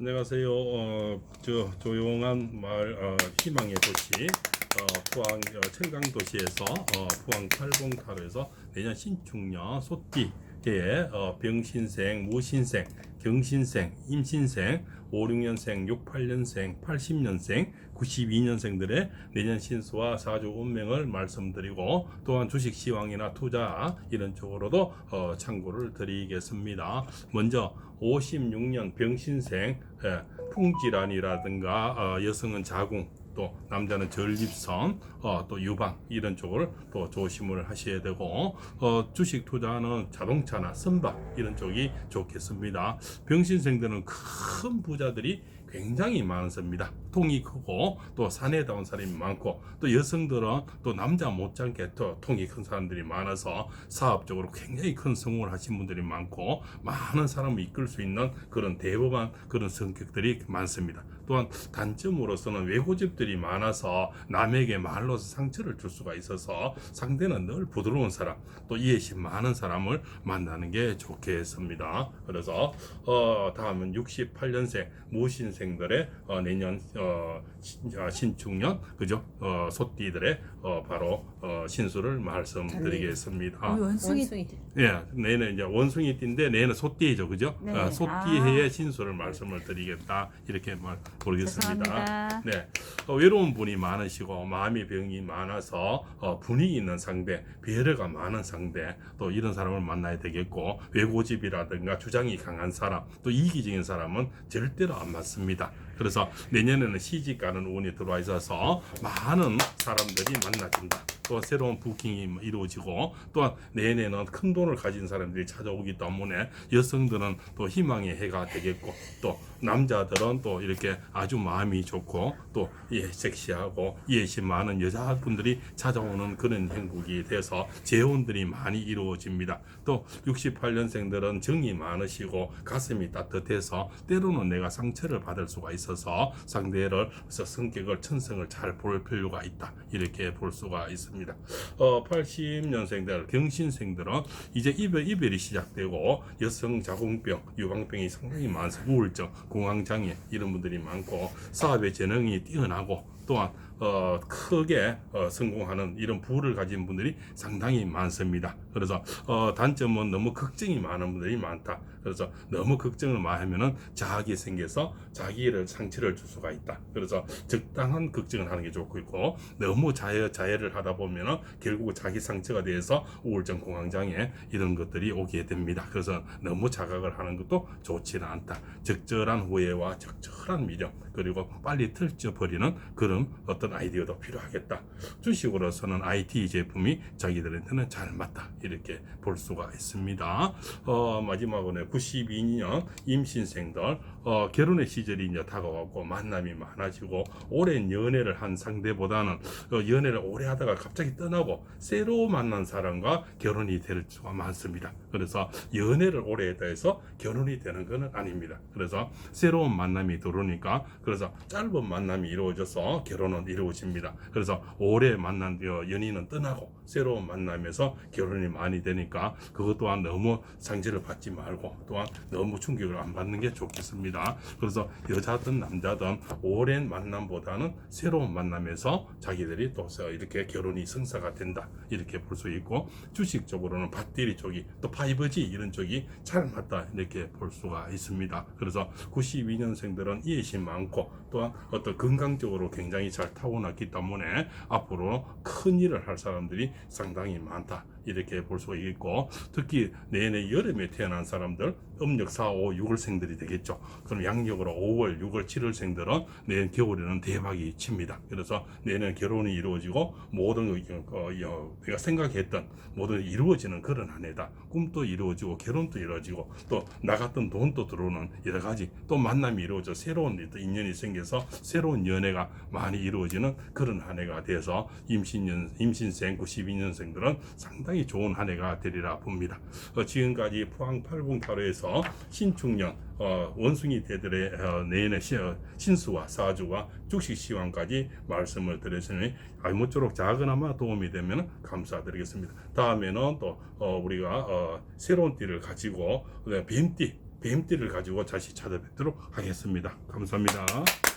안녕하세요. 어, 저 조용한 마을 어, 희망의 도시 어, 포항 어, 청강 도시에서 어, 포항 팔봉타로에서 내년 신축년 소띠의 어, 병신생, 무신생, 경신생, 임신생, 5, 6년생, 6, 8년생, 80년생, 92년생들의 내년 신수와 사주 운명을 말씀드리고 또한 주식 시황이나 투자 이런 쪽으로도 어, 참고를 드리겠습니다. 먼저 56년 병신생 예, 풍질환이라든가 어, 여성은 자궁 또 남자는 전립선 어, 또 유방 이런 쪽을 또 조심을 하셔야 되고 어, 주식 투자는 자동차나 선박 이런 쪽이 좋겠습니다. 병신생들은 큰 부자들이 굉장히 많습니다. 통이 크고 또 사내다운 사람이 많고 또 여성들은 또 남자 못지않게 또 통이 큰 사람들이 많아서 사업적으로 굉장히 큰 성공을 하신 분들이 많고 많은 사람을 이끌 수 있는 그런 대범한 그런 성격들이 많습니다. 또한 단점으로서는 외고집들이 많아서 남에게 말로서 상처를 줄 수가 있어서 상대는 늘 부드러운 사람 또 이해심 많은 사람을 만나는 게 좋겠습니다. 그래서 어, 다음은 68년생 무신생 들의 어, 내년 어, 신, 아, 신축년 그죠? 어, 소띠들의 어, 바로 어, 신수를 말씀드리겠습니다. 우리 원숭이 원숭이. 예, 내는 이제 원숭이 띠인데 내는 소띠죠, 그죠? 네. 아, 소띠해의 신수를 말씀을 드리겠다 이렇게 말 모르겠습니다. 죄송합니다. 네, 어, 외로운 분이 많으시고 마음의 병이 많아서 어, 분위기 있는 상대, 배려가 많은 상대 또 이런 사람을 만나야 되겠고 외고집이라든가 주장이 강한 사람 또 이기적인 사람은 절대로 안 맞습니다. 그래서 내년에는 시집 가는 운이 들어와 있어서 많은 사람들이 만나진다. 또 새로운 부킹이 뭐 이루어지고 또한 내년에는 큰 돈을 가진 사람들이 찾아오기 때문에 여성들은 또 희망의 해가 되겠고 또 남자들은 또 이렇게 아주 마음이 좋고 또 예, 섹시하고 예심 많은 여자분들이 찾아오는 그런 행복이 돼서 재혼들이 많이 이루어집니다. 또 68년생들은 정이 많으시고 가슴이 따뜻해서 때로는 내가 상처를 받을 수가 있어서 상대를 성격을 천성을 잘 볼 필요가 있다 이렇게 볼 수가 있습니다. 어, 80년생들 경신생들은 이제 이별 이별이 시작되고 여성 자궁병 유방병이 상당히 많습니다. 우울증 공황장애 이런 분들이 많고 사업의 재능이 뛰어나고 또한 어, 크게 어, 성공하는 이런 부를 가진 분들이 상당히 많습니다. 그래서 어, 단점은 너무 걱정이 많은 분들이 많다. 그래서 너무 걱정을 많이 하면은 자학이 생겨서 자기를 상처를 줄 수가 있다. 그래서 적당한 걱정을 하는 게 좋고 있고 너무 자해 자해를 하다 보면은 결국 자기 상처가 돼서 우울증 공황장애 이런 것들이 오게 됩니다. 그래서 너무 자각을 하는 것도 좋지는 않다. 적절한 후회와 적절한 미련 그리고 빨리 틀져버리는 그런 어떤 아이디어도 필요하겠다. 주식으로서는 IT 제품이 자기들한테는 잘 맞다. 이렇게 볼 수가 있습니다. 어, 마지막으로 92년 임신생들 어, 결혼의 시절이 이제 다가왔고 만남이 많아지고 오랜 연애를 한 상대보다는 어, 연애를 오래 하다가 갑자기 떠나고 새로 만난 사람과 결혼이 될 수가 많습니다. 그래서 연애를 오래 했다 해서 결혼이 되는 것은 아닙니다. 그래서 새로운 만남이 들어오니까 그래서 짧은 만남이 이루어져서 결혼은 이루어집니다. 그래서 오래 만난 어, 연인은 떠나고 새로운 만남에서 결혼이 많이 되니까 그것 또한 너무 상처를 받지 말고 또한 너무 충격을 안 받는 게 좋겠습니다. 그래서 여자든 남자든 오랜 만남보다는 새로운 만남에서 자기들이 또 이렇게 결혼이 성사가 된다 이렇게 볼 수 있고 주식적으로는 밭디리 쪽이 또 5G 이런 쪽이 잘 맞다 이렇게 볼 수가 있습니다. 그래서 92년생들은 이해심 많고 또한 어떤 건강적으로 굉장히 잘 타고났기 때문에 앞으로 큰 일을 할 사람들이 상당히 많다. 이렇게 볼 수가 있고 특히 내내 여름에 태어난 사람들 음력 4, 5, 6월생들이 되겠죠. 그럼 양력으로 5월, 6월, 7월생들은 내년 겨울에는 대박이 칩니다. 그래서 내년 결혼이 이루어지고 모든 어, 어, 내가 생각했던 모든 이루어지는 그런 한 해다. 꿈도 이루어지고 결혼도 이루어지고 또 나갔던 돈도 들어오는 여러 가지 또 만남이 이루어져 새로운 또 인연이 생겨서 새로운 연애가 많이 이루어지는 그런 한 해가 돼서 임신년 임신생 92년생들은 상당히 좋은 한 해가 되리라 봅니다. 어, 지금까지 포항 팔봉타로에서 신축년 어, 원숭이 대들의 어, 내년의 시, 어, 신수와 사주와 주식 시황까지 말씀을 드렸으니 알모쪼록 작은아마 도움이 되면 감사드리겠습니다. 다음에는 또 어, 우리가 어, 새로운 띠를 가지고 그다음에 뱀띠 뱀띠를 가지고 다시 찾아뵙도록 하겠습니다. 감사합니다.